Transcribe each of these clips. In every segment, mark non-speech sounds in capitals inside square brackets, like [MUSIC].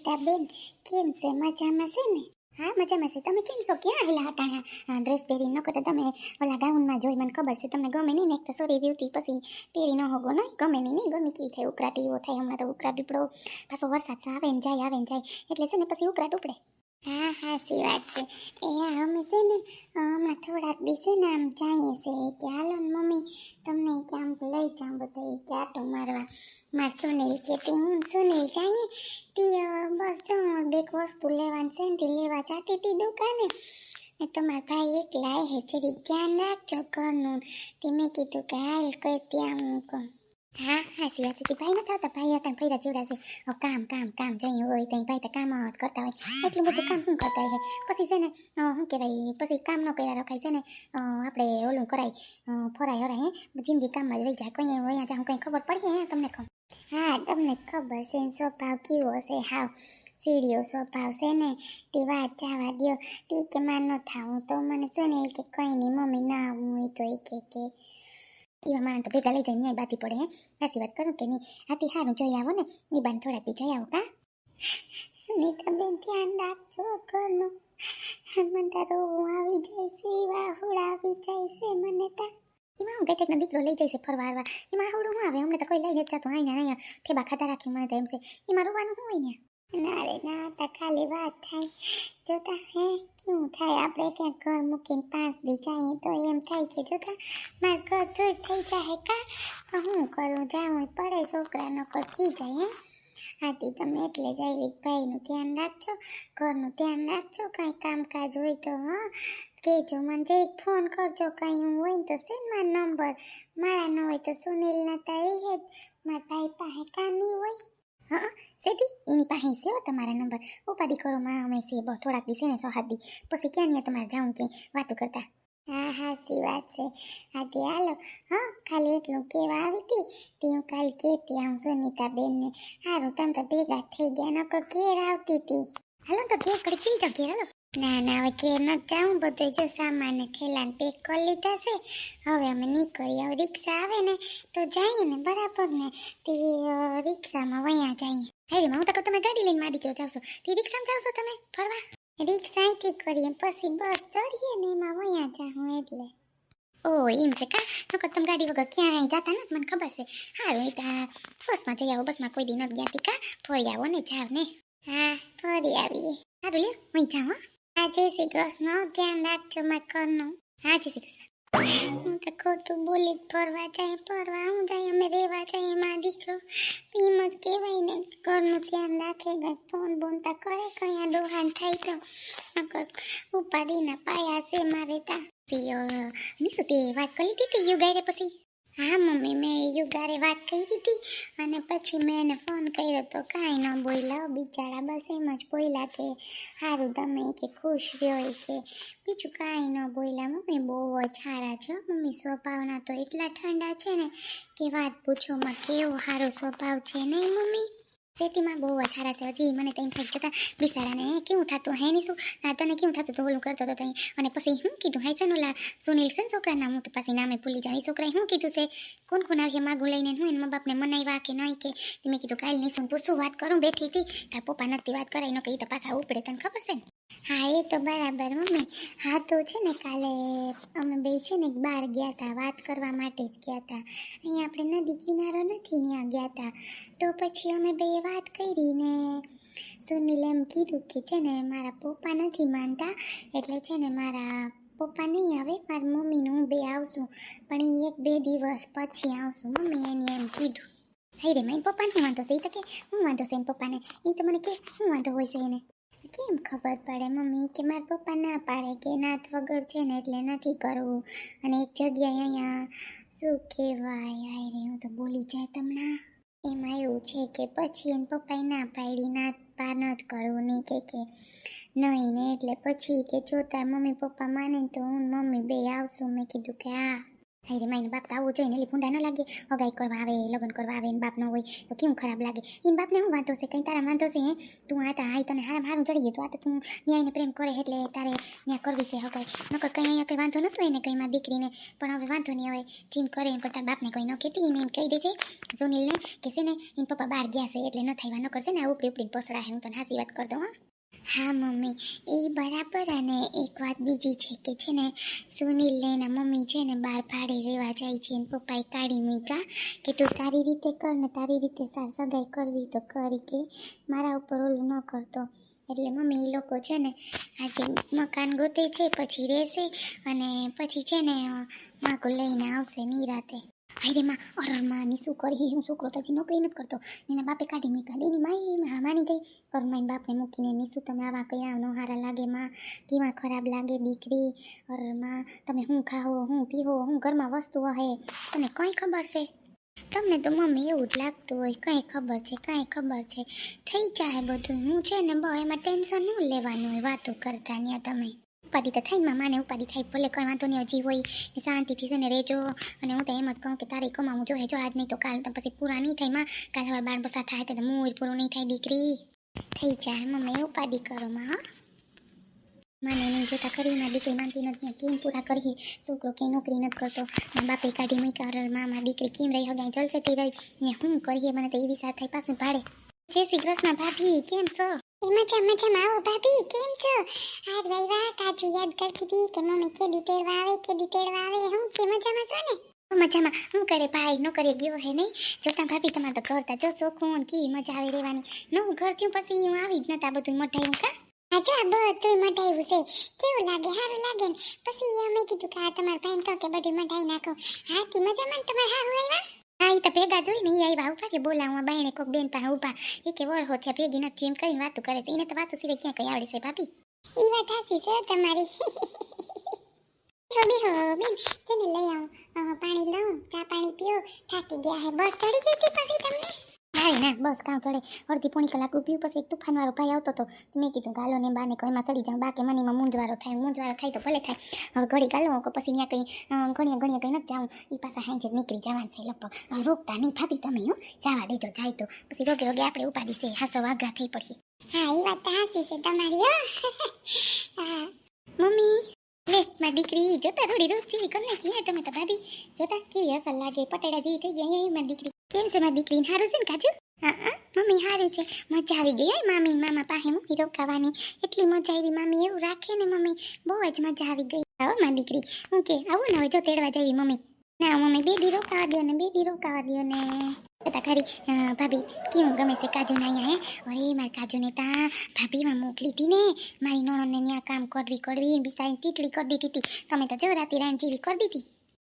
સુનીતાબેન કેમ છે? મજામાં છે ને? હા, મજામાં છે. તમે કેમ છો? ક્યાં આવેલા હતા? ડ્રેસ પહેરી નકો તો તમે ઓલા ગાઉનમાં જોઈ મને ખબર છે. તમને ગમે નહીં ને? એક તો સોરી રીવતી પછી પહેરી ન હોગો નહીં? ગમે નહીં નહીં? ગમે કી થાય? ઉકળાટ એવો થાય. હમણાં તો ઉકરાટ ઉપડો. પાછો વરસાદ આવે ને જાય, આવે ને જાય. એટલે છે ને, પછી ઉકરાટ ઉપડે. હા હા, સી વાત છે. એ અમે છે ને, હમણાં થોડાક દિવસે ને આમ જઈએ છે કે, હાલો ને મમ્મી, તમને કે લઈ જાઉં બધા કે આટો મારવા? માર સુનિલ કે તે હું સુનિલ જઈએ. તે બસ જો બે વસ્તુ લેવાની છે ને લેવા જાતી હતી દુકાને. ને તમારા ભાઈ એકલા હે જરી ધ્યાન રાખજો ઘરનું. તે મેં કીધું કે, હાલ કઈ ત્યાં હું કહું. હા હા સી વાત છે ભાઈ નથી આવતા ભાઈ હતા ફૈરા જેવડા છે કામ કામ કામ જઈ હોય ત્યાં ભાઈ તો કામ જ કરતા હોય એટલું બધું કામ શું કરતા હોય પછી છે ને શું કહેવાય પછી કામ ન કર્યા રખાય છે ને આપણે ઓલું કરાય ફોરાય હરાય હે જિંદગી કામમાં જ રહી જાય કઈ અહીંયા જાઉં કંઈ ખબર પડી હે તમને કહું હા તમને ખબર છે સ્વભાવ કેવો છે હાવ સીડીઓ સ્વભાવ છે ને તે વાત જવા દો તે કે માં ન થાવું તો મને શું ને કે કંઈ નહીં મમ્મી ના આવું હોય તો એ કે એવા માણસ તો ભેગા લઈ જાય ન્યાય બાતી પડે, હે? સાચી વાત કરું કે નહીં? આથી સારું જઈ આવો ને નિબાન થોડા બી જઈ આવો, કા? સુનિતા બેન, ધ્યાન રાખજો ઘરનું. મને તારો આવી જાય છે વાહુડ આવી જાય છે મને તા. એમાં હું ગેટેકનો દીકરો લઈ જઈશે ફરવા હરવા. એમાં આવડું હું આવે? અમને તો કોઈ લઈ જ જતું, અહીંયા અહીંયા. ઠેબા ખાતા રાખી મને તો એમ છે. એમાં રોવાનું હોય ને ના રે, ના, તા ખાલી વાત થાય. જોતા હે, કેવું થાય? આપણે ક્યાંક ઘર મૂકીને પાંચ દી જઈએ તો એમ થાય કે, જોતા, મારું ઘર દૂર થઈ જાય કા? તો હું કરું? જાઉં પડે છોકરાનો ખી જાય, હે? આથી તમે એટલે જ ભાઈનું ધ્યાન રાખજો, ઘરનું ધ્યાન રાખજો, કાંઈ કામકાજ હોય તો, હા. કહેજો મને જરીક ફોન કરજો, કાંઈ હું હોય તો છે મારો નંબર. મારા ન હોય તો સુનિલના નતા એ જ. મારા ભાઈ પાસે કાં નહીં હોય? હા સેટી એની પાસે છે તમારા નંબર. ઉપાધિ કરો માં, અમે છે બહુ થોડાક દિવસે ને સોહાદી પછી ક્યાં નહીં તમારે જાઉં કે વાતો કરતા? હા હા, સી વાત છે. તે હાલો. હા, ખાલી એટલું કેવા આવી હતી તે હું કાલ કહેતી આવું સુનીતા બેનને સારું તમે તો ભેગા થઈ ગયા નકો ઘેર આવતી હતી. હાલો, તો ઘેર કરી જાવ ઘેર, હાલો. ના ના હવે ઘેર ન જાઉં, બધું જો સામાન થેલાને પેક કરી લીધા છે. હવે અમે નીકળીએ, હવે રિક્ષા આવે ને તો જઈએ ને બરાબર ને. તે રિક્ષામાં વયા જઈએ. હારી હું તો કહું તમે ગાડી લઈને મારી ગયો જાવશો. તે રિક્ષામાં જાવશો તમે? ફરવા? રિક્ષા અહીંથી કરીએ પછી બસ ચડીએ ને એમાં વયા જાઉં એટલે. ઓ, એમ છે કા? નકર તમે ગાડી વગર ક્યાંય જતા નથી, મને ખબર છે. હા એ તા બસમાં જઈ આવો, બસમાં કોઈ દી નથી ગયા કા? ફરી આવો ને જાવ ને. હા, ફરી આવીએ. સારું લ્યો હું જાઉં હો. હા શ્રી કૃષ્ણ. ધ્યાન રાખજો મારા ઘરનું. શ્રી કૃષ્ણ. હું તો ખોટું બોલી ફરવા જાય, ફરવા હું જાય, અમે રહેવા જાય એમાં દીકરો. એમ જ કહેવાય ને, ઘરનું ધ્યાન રાખે કંઈક ફોન બોનતા કરે, કયા ડોહાન થાય તો. નકર ઉપાડીના પાયા છે મારે તા. પિયો શું તે વાત કરી દીધી હતી યુગારે પછી? હા, મમ્મી, મેં યુગારે વાત કરી હતી અને પછી મેં એને ફોન કર્યો તો કાંઈ ન બોલ્યા. બિચારા બસ એમ જ બોલ્યા કે સારું તમે કે ખુશ રહ્યો કે બીજું કાંઈ ન બોલ્યા. મમ્મી, બહુ જ સારા છે. મમ્મી, સ્વભાવના તો એટલા ઠંડા છે ને કે વાત પૂછોમાં કેવો સારો સ્વભાવ છે નહીં, મમ્મી? ખેતીમાં બહુ અછારા છે હજી મને કંઈ થઈ જતા બિચારાને કેવું થતું? હે નહીં શું તને કેવું થતું? તો ઓલું કરતો હતો તઈ. અને પછી શું કીધું? હાઈ ચાનો લા સુનિલ છે ને છોકરાના? હું તો પાછી નામે ભૂલી જાઉં. છોકરાએ શું કીધું છે? કોણ કોણ આવ્યા માગું લઈને? હું એના બાપને મનાવ્યા કે નહીં કે? મેં કીધું, કાલ નહીં શું પૂછું, વાત કરું, બેઠી હતી. તાર પપ્પા નથી વાત કરાઈ, ન કઈ તપાસ તો પાછા ઉપડે. તને ખબર છે ને? હા, એ તો બરાબર મમ્મી હા, તો છે ને કાલે અમે બે છે ને બહાર ગયા હતા વાત કરવા માટે જ ગયા હતા અહીંયા આપણે નદી કિનારો નથી ત્યાં ગયા હતા તો પછી અમે બે વાત કરી ને સુનિલ એમ કીધું કે છે ને મારા પપ્પા નથી માનતા, એટલે છે ને મારા પપ્પા નહીં આવે, મારી મમ્મીને હું બે આવશું. પણ એ એક બે દિવસ પછી આવશું, મમ્મી એને એમ કીધું. હાઈ રે, મારી પપ્પાને હું વાંધો થઈ શકે હું વાંધો છે એને પપ્પાને? એ તો મને કે હું વાંધો હોય છે એને? કેમ ખબર પડે? મમ્મી, કે મારા પપ્પા ના પાડે કે નાથ વગર છે ને એટલે નથી કરવું. અને એક જગ્યાએ અહીંયા શું કહેવાય? આય રે, હું તો બોલી જાય તમને. એમાં એવું છે કે પછી એને પપ્પાએ ના પાડી ના પાર નથી કરવું નહીં કે કે નહીં ને એટલે પછી કે જોતા મમ્મી પપ્પા માને તો હું મમ્મી બે આવશું. મેં કીધું કે હા. હાય રે બાપ તો આવું જોઈને એટલે ભૂંડા ન લાગે અગાઈ કરવા આવે, લગ્ન કરવા આવે, એને બાપ ન હોય, તો કેવું ખરાબ લાગે? એને બાપને શું વાંધો છે? કંઈ તારા વાંધો છે, હે? તું આ તા તને હારામ હારું ચડી ગયું, તો આ તો તું ન્યાયને પ્રેમ કરે એટલે તારે ન્યા કરવી છે હગાઈ. નકર કંઈ અહીંયા કંઈ વાંધો નહોતો એને કંઈ માં દીકરીને, પણ હવે વાંધો નહીં હવે જીમ કરે એમ પણ તારા બાપને કંઈ ન કહેતી એને એમ કહી દેજે સુનિલને કે છે ને, એન પપ્પા બહાર ગયા છે એટલે ન થાય ન કરશે ને આ ઉપડી ઉપડીને પસડા હે હું તને હાસી વાત કર દઉં, હા? હા, મમ્મી. એ બરાબર અને એક વાત બીજી છે કે છે ને, સુનિલ ને મમ્મી છે ને બહાર ભાડે રહેવા જાય છે પપ્પાએ કાઢી મૂક્યા કે તું તારી રીતે કર ને તારી રીતે સાર સગાઈ કરવી તો કરી કે મારા ઉપર ઓલું ન કરતો. એટલે મમ્મી, એ લોકો છે ને આજે મકાન ગોતે છે, પછી રહેશે અને પછી છે ને માકો લઈને આવશે નિરાતે. હાયમાં અરરમાં ની શું કરી હું છોકરો તો હજી નોકરી નથી કરતો. એના બાપે કાઢી મૂક્યા. એની માઈ હા માની ગઈ. પણ માઈ બાપને મૂકીને ની શું તમે આવા કયા નો હારા લાગે માં? કેવા ખરાબ લાગે દીકરી? અરમાં તમે હું ખાઓ હું પીવો હું ઘરમાં વસ્તુઓ હે તને કંઈ ખબર છે? તમને તો મમ્મી એવું જ લાગતું હોય. કંઈ ખબર છે, કાંઈ ખબર છે. થઈ જાય બધું. હું છે ને બહુ એમાં ટેન્શન ન લેવાનું હોય વાતો કરતા ત્યાં તમે. ઉપાધિ તો થાય મામાને માને ઉપાધિ થાય, ભલે કોઈ વાંધો નહીં, હજી હોય શાંતિથી છે ને રહેજો. અને હું તો એમ જ કહું કે તારે કમાવું જો આજ નહીં તો કાલ તો પછી પૂરા નહીં થાયમાં. કાલ હવે બાર બસા થાય તો મૂળ પૂરું નહીં થાય, દીકરી. થઈ જાય, મમ્મી ઉપાધિ કરો માં મને નહીં જોતા કરી માં દીકરી માનતી નથી કેમ પૂરા કરીએ? છોકરો કે નોકરી નથી કરતો. મારા બાપે કાઢી મેં અરર મામા દીકરી કેમ રહી હવે જલસે તે રહી. ને હું કરીએ, મને તો એવી સાથે પાછું ભાડે. જય શ્રી કૃષ્ણ, ભાભી, કેમ છો? મજા મજામાં આવો ભાભી કેમ છો? આજ ભાઈ વાહ કાજુ યાદ કરતી હતી કે મમ્મી કે દીતેડવા આવે કે દીતેડવા આવે હું કે મજામાં છો ને? મજામાં હું કરે ભાઈ નો કરે ગયો હે નહીં? જોતા ભાભી તમારે તો કરતા જો ચોખ્ખું કી મજા આવે રહેવાની. નવું ઘર થયું પછી હું આવી જ નતા બધું મટાયું કા? હા જો બધું મટાયું છે. કેવું લાગે? સારું લાગે ને? પછી અમે કીધું કે આ તમારા ભાઈને કહો કે બધું મટાઈ નાખો. હા તી મજામાં તમે હા હું આવ્યા હા તો ભેગા જોઈ ને આવ્યા ઊભા છે, બોલાવવા બહેણે કોક બેન પાસે ઊભા. એ કે વર હોથે ભેગી નથી એમ કઈ વાતો કરે છે. એને તો વાતો સિવાય ક્યાં કઈ આવડે છે ભાભી? એ વાત સાચી છે તમારી. બેહો બેહો, બેન છે ને લઈ આવું. પાણી લઉં, ચા પાણી પીઓ. થાકી ગયા હે, બસ ચડી ગઈ હતી તમને ના બસ કામ ચડે. અડધી પોણી કલાક ઊભી પછી એક તુફાન વાળો ભાઈ આવતો હતો મેં કીધું ગાલો ને બાને કોઈ એમાં ચડી જાઉં બાકી મને એમાં મૂંઝવારો થાય મૂંઝવારો થાય તો ભલે થાય. હવે ઘડી ગાલો કે પછી ત્યાં કંઈ ઘણીએ ઘણીએ કંઈ નથી જાઉં. એ પાછા હાંજે નીકળી જવાનું છે લગભગ. રોકતા નહીં ભાભી તમે હું. જવા દેજો જાય તો. પછી રોગે રોગે આપણે ઉપાડી છે હાસો વાઘા થઈ પડશે હા એ વાત તો હાસી છે તમારી [LAUGHS] હા. મમ્મી લે મારી દીકરી જોતા થોડી રોજ જેવી કરી નાખી તમે તો ભાભી જોતા કેવી અસર લાગે? પટેડા જેવી થઈ ગઈ મારી દીકરી. કેમ છે મારી દીકરી? હારું છે ને કાજુ હા હા, મમ્મી હારું છે. મજા આવી ગઈ હે મામી. મામા પાસે મૂકી રોકાવાની એટલી મજા આવી મામી, એવું રાખે ને મમ્મી. બહુ જ મજા આવી ગઈ. આવો મારી દીકરી. હું કે, આવું ને હવે જો તેડવા જાવી મમ્મી. ના, મમ્મી બે દી રોકાવા દો ને બે દી રોકાવા દો ને. બતા ખરી ભાભી, કેવું ગમે છે કાજુ ના અહીંયા, હે? અરે, મારી કાજુને તા ભાભીમાં મોકલી હતી ને. મારી નણંદને ત્યાં કામ કરવી કરવી બિસાઈ ટીટડી કરી દીધી હતી. તમે તો જો રાતે રાણ જેવી કરી દીધી.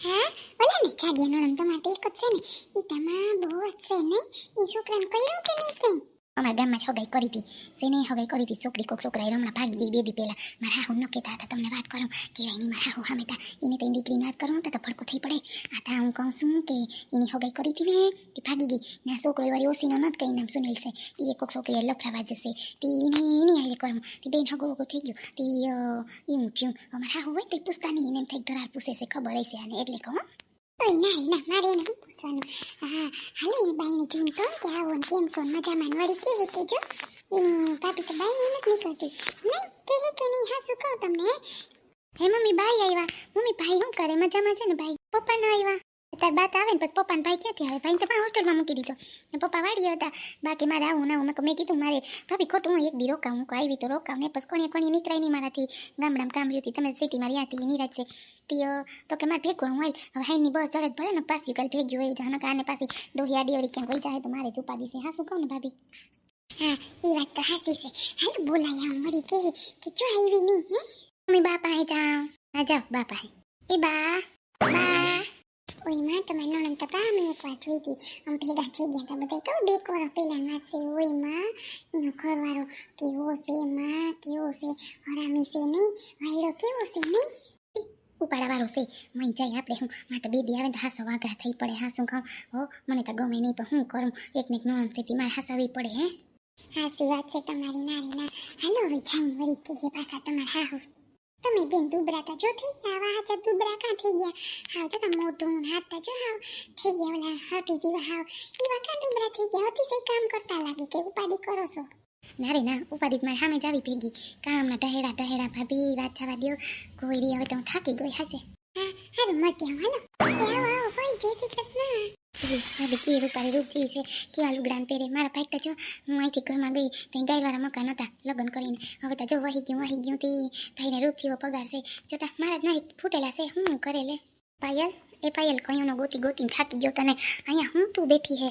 હા? ઓલા ને જાડિયા નણંદ માટે એક જ છે ને. એ તમા બહુ જ છે નહીં? એ છોકરાને કર્યું કે નહીં કઈ અમારા ગામમાં હગાઈ કરી હતી. સેને હગાઈ કરી હતી? છોકરી કોક છોકરા રમણા ભાગી ગઈ બે દી પહેલા. મારા હાહુ ન કહેતા હતા, તમને વાત કરું? કહેવાય નહીં, મારા હાહુ હામેતા. એને તો દીકરીની વાત કરું? તો ફડકો થઈ પડે. આ તા હું કહું છું કે એની હગાઈ કરી હતી ને, તે ભાગી ગઈ. ના, છોકરો વાળી ઓસીનો નથી કહી નામ સુનિલ છે. એ કોક છોકરીએ લફડાવા જશે. તે એને એની હારે કરું તે બેન હગો હગો થઈ ગયો. તે એવું થયું. અમારા હાહુ હોય તે પૂછતા નહીં. એને એમ થઈ ધરાર પૂછે છે, ખબર હશે આને. એટલે કહું ઓય ના રે ના મારે શું પૂછવાનું હા હાલો એની બાઈને જીન તો કે આવો કેમ છો મજામાં વળી કે હે કે જો એની ભાભી તો બાઈને એમ જ નહીં કે હે કે નહીં હા શું કહું તમને હે મમ્મી ભાઈ આવ્યા મમ્મી ભાઈ શું કરે મજામાં છે ને ભાઈ પપ્પા ના આવ્યા તાર બાત આવે ને પછી પપ્પાને ભાઈ ક્યાંથી આવે? ભાઈ તો પણ હોસ્ટેલમાં મૂકી દીધો. ને પપ્પા વાડી હતા. બાકી મારે આવું ના આવું. મેં કીધું મારે ભાભી ખોટું હું એક બી રોકાઉં હું આવી તો રોકાઉં ને. પછી કોણે કોણી નીકળાય નહીં મારાથી. ગામડામાં કામ રહ્યું હતી. તમે સિટીમાં રહ્યા હતી નિરાજ છે. તી તો કે મારે ભેગું હોય. હવે હાઈની બસ ચડે ભલે ને પાછી કાલ ભેગ્યું હોય જાનક આને પાછી ડોહી આડી વળી ક્યાંક વહી જાય તો મારે ચૂપા દીશે હા શું કહું ને ભાભી? હા એ વાત તો હાસી છે. હાલ બોલાય આમ વળી કે કે જો આવી નહીં હે? મમ્મી બાપા પાસે જાઓ હા જાઓ બાપા એ બા બા. ઓય તમારી તમે નણંદ તો પા મેં એક વાત જોઈ હતી. આમ ભેગા થઈ ગયા હતા બધા કહો બે કોરા પેલા વાત છે, ઓયમાં. એનો ઘરવાળો કેવો છે, માં કેવો છે? હરામી છે નહીં? વાયડો કેવો છે નહીં? ઉપાડાવાળો છે. મઈ જાય આપણે હું. મારે તો બે આવે તો હાસો વાઘા થઈ પડે, હાસું ખાઉં હો, મને તો ગમે નહીં, પણ હું કરું? એક ને નણંદ છે મારે હાસાવી પડે, હે? હા સી વાત છે તમારી નારીના હાલો હવે જાય વળી કે હે પાછા તમારા હાહુ. તમે બેન દુબરાતા જો થઈ ગયા આવા હાચા દુબરા કાં થઈ ગયા? હાવ જો તમે મોટું હાથ હાથ જો હાવ. થઈ ગયા ઓલા હટી જેવા હાવ. એવા કાં દુબરા થઈ ગયા? અતિશય કામ કરતા લાગે કે ઉપાધિ કરો છો. ના રે ના ઉપાધિ મારે સામે જ આવી ભેગી. કામના ટહેડા ટહેડા ભાભી વાત થવા દ્યો. કોઈ રી હવે તો હું થાકી ગઈ હશે. હા હારું મળતી આવો હાલો. આવો આવો ફોઈ જય શ્રી કૃષ્ણ. ભાભી તારી રૂપ રૂપજી છે કેવા લુગડાને પહેરે. મારા ભાઈ તો હું અહીંથી ઘરમાં ગઈ ત્યાં ગાયવાળા મકાન હતા લગ્ન કરીને. હવે તો જો વહી ગયું વહી ગયું, તે ભાઈને રૂપ જેવો પગાર છે. જોતા મારા જ નહીં ફૂટેલા છે. હું કરે લે? પાયલ? એ પાયલ કયોનો ગોતી ગોતીને થાકી ગયો તને. અહીંયા હું તું બેઠી હે?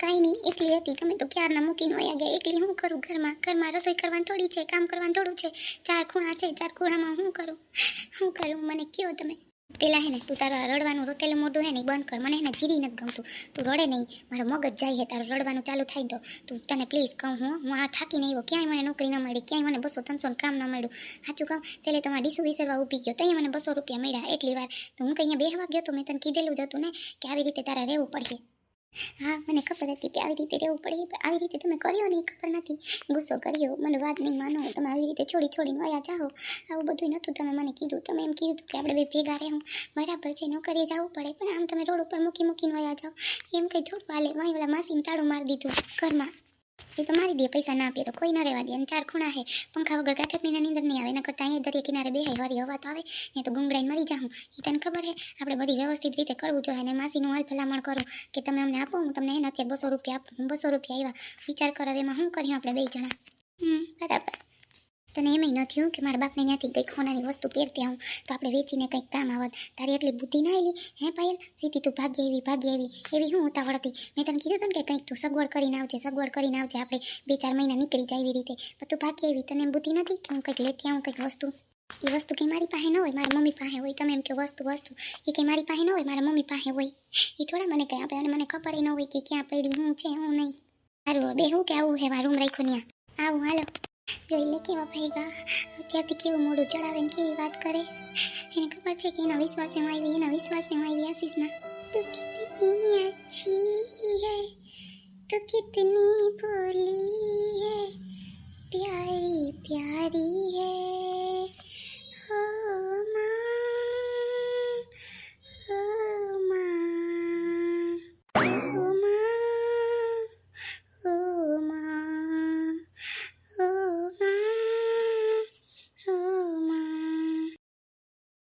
કાંઈ નહીં, એકલી હતી. તમે તો ક્યારના મૂકીને વયા ગયા. એકલી હું કરું ઘરમાં? ઘરમાં રસોઈ કરવાની થોડી છે, કામ કરવાનું થોડું છે. ચાર ખૂણા છે, ચાર ખૂણામાં હું કરું? હું કરું? મને કયો તમે? પેલા હે ને તું તારા રડવાનું રોતેલું મોઢું હે ને બંધ કર. મને હે ને જીરી નથી ગમતું. તું રડે નહીં. મારો મગજ જાય હે, તારું રડવાનું ચાલુ થાય તો. તું તને પ્લીઝ કહું હું હું આ થાકી નહીં ક્યાંય મને નોકરી ન મળી, ક્યાંય મને બસો ત્રણસો કામ ન મળ્યું. સાચું કહું, છેલ્લે તમારા ડીસુ વિસરવા ઊભી ગયો. ત્યાં મને બસો રૂપિયા મળ્યા એટલી વાર. તો હું કંઈ બે વાગ્યો ગયો તો મેં તને કીધેલું જ હતું ને કે આવી રીતે તારે રહેવું પડશે. હા, મને ખબર હતી કે આવી રીતે રહેવું પડે આવી રીતે તમે કર્યો નહીં ખબર નથી. ગુસ્સો કર્યો, મને વાત નહીં માનો, તમે આવી રીતે છોડી છોડીને વયા જાઓ. આવું બધું નહોતું, તમે મને કીધું. તમે એમ કીધું કે આપણે બે ભેગા રહેવું. બરાબર છે, નોકરીએ જવું પડે, પણ આમ તમે રોડ ઉપર મૂકી મૂકીને વયા જાઓ. એમ કંઈ થોડું હાલે વાંઈ ઓલા માસીને તાળું મારી દીધું ઘરમાં. એ તો દે પૈસા ના આપીએ તો કોઈ ના રહેવા દે. ચાર ખૂણા હે. પંખા વગર કાંઠે મહિના નીંદર નહીં આવે. એના કરતાં અહીંયા દરિયા કિનારે બે વારી હવા તો આવે. ને તો ગુંગળાઈને મરી જાઉં એ તને ખબર હે? આપણે બધી વ્યવસ્થિત રીતે કરવું જોઈએ. અને માસીનું હાલ ભલામણ કરું કે તમે અમને આપો, હું તમને એને અત્યારે બસો રૂપિયા આપું. બસો રૂપિયા આવ્યા વિચાર કરો એમાં શું કર્યું આપણે બે જણા. હમ, બરાબર. તને એમ ન થયું કે મારા બાપને ત્યાંથી કંઈક ખોનાની વસ્તુ પહેરતી આવું. તો આપણે વેચીને કંઈક કામ આવત. તારી એટલી બુદ્ધિ ના આવી. હે પાયલ? સીધી તું ભાગ્ય એવી ભાગ્ય એવી એવી હું ઉતાવળ હતી મેં તને કીધું હતું કે કંઈક તું સગવડ કરીને આવજે, સગવડ કરીને આવજે. આપણે બે ચાર મહિના નીકળી જાય એવી રીતે. પણ તું ભાગ્ય એવી તને બુદ્ધિ નથી કે હું કંઈક લેતી આવું, કંઈક વસ્તુ? એ વસ્તુ કે મારી પાસે ન હોય, મારી મમ્મી પાસે હોય. તમે એમ કે વસ્તુ વસ્તુ. એ કે મારી પાસે ન હોય, મારા મમ્મી પાસે હોય. એ થોડા મને કંઈ આપે. અને મને ખબર ન હોય કે ક્યાં પડી, હું છે, હું નહીં. સારું બે હું કે આવું હે રૂમ રાખ્યો ત્યાં આવું, હાલો. જોઈ લે કેવા ભાઈગા અત્યારથી કેવું મોડું ચડાવે ને કેવી વાત કરે. એને ખબર છે કે એના વિશ્વાસમાં આવી, એના વિશ્વાસમાં આવી આશીષના. તો કિતની અચ્છી હે, તો કિતની બોલી હે, પ્યારી પ્યારી હે.